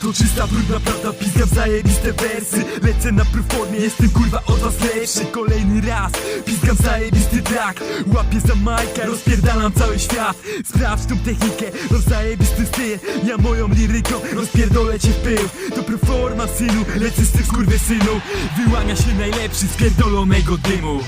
To czysta brudna prawda, pizgam zajebiste wersy. Lecę na proformie, jestem kurwa od was lepszy. Kolejny raz, pizgam zajebisty track Łapię za majka, rozpierdalam cały świat. Sprawdź tą technikę, no mam zajebisty styl. Ja moją liryką rozpierdolę cię w pył. To proforma synu, lecę z tych synu Wyłania się najlepszy z pierdolonego dymu.